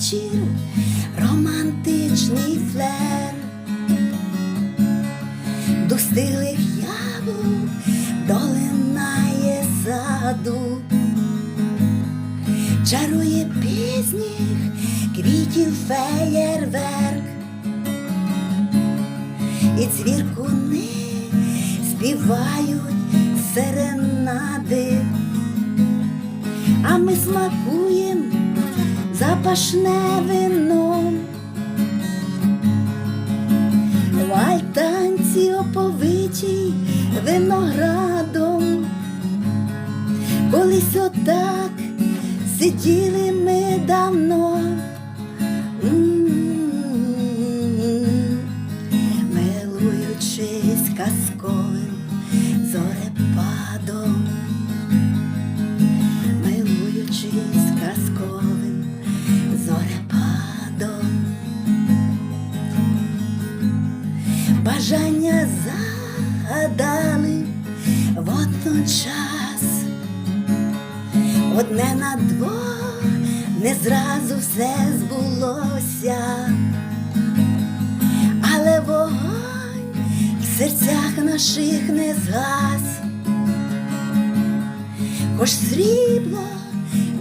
вечір, романтичний флер, до стилих яблук долинає саду, чарує пізніх квітів феєрверк, і цвіркуни співають серенади, а ми смакуємо запашне вино. В альтанці оповитій виноградом, колись отак сиділи ми давно. Бажання загадали водночас, одне на двох не зразу все збулося, але вогонь в серцях наших не згас, хоч срібло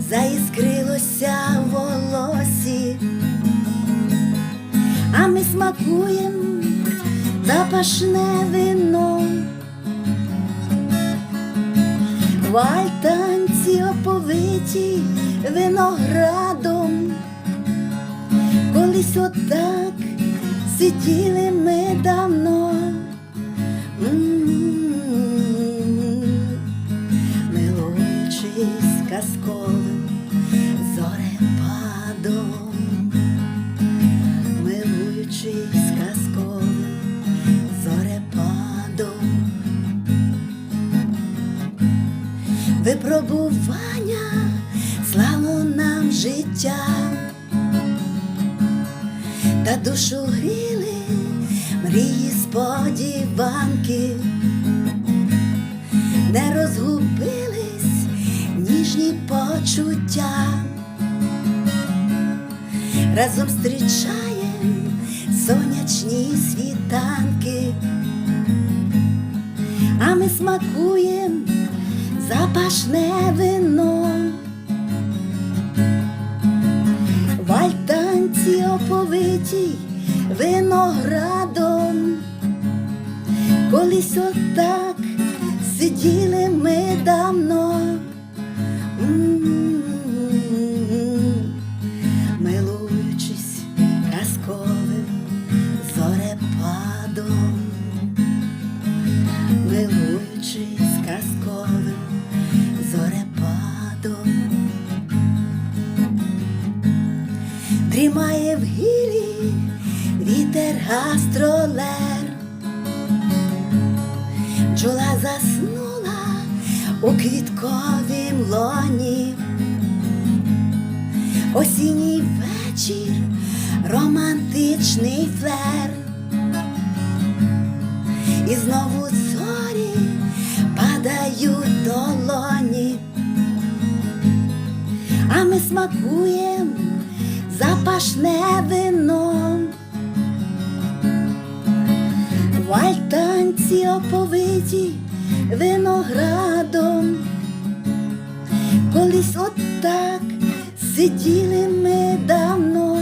заіскрилося в волосі. А ми смакуємо запашне вино. В альтанці оповиті виноградом, колись отак сиділи ми давно. М, Милуючись казковим Випробування слало нам життя, та душу гріли мрії сподіванки, не розгубились ніжні почуття. Разом зустрічаєм сонячні світанки, а ми смакуєм запашне вино. В альтанці оповитій виноградом, колись отак сиділи ми давно. М. Милуючись казковим зорепадом, милуючись дрімає в гілі вітер гастролер, бджола заснула у квітковім лоні. Осінній вечір, романтичний флер, і знову зорі падають долоні, а ми смакуєм запашне вино. вальтанці альтанці оповиті виноградом, колись отак сиділи ми давно.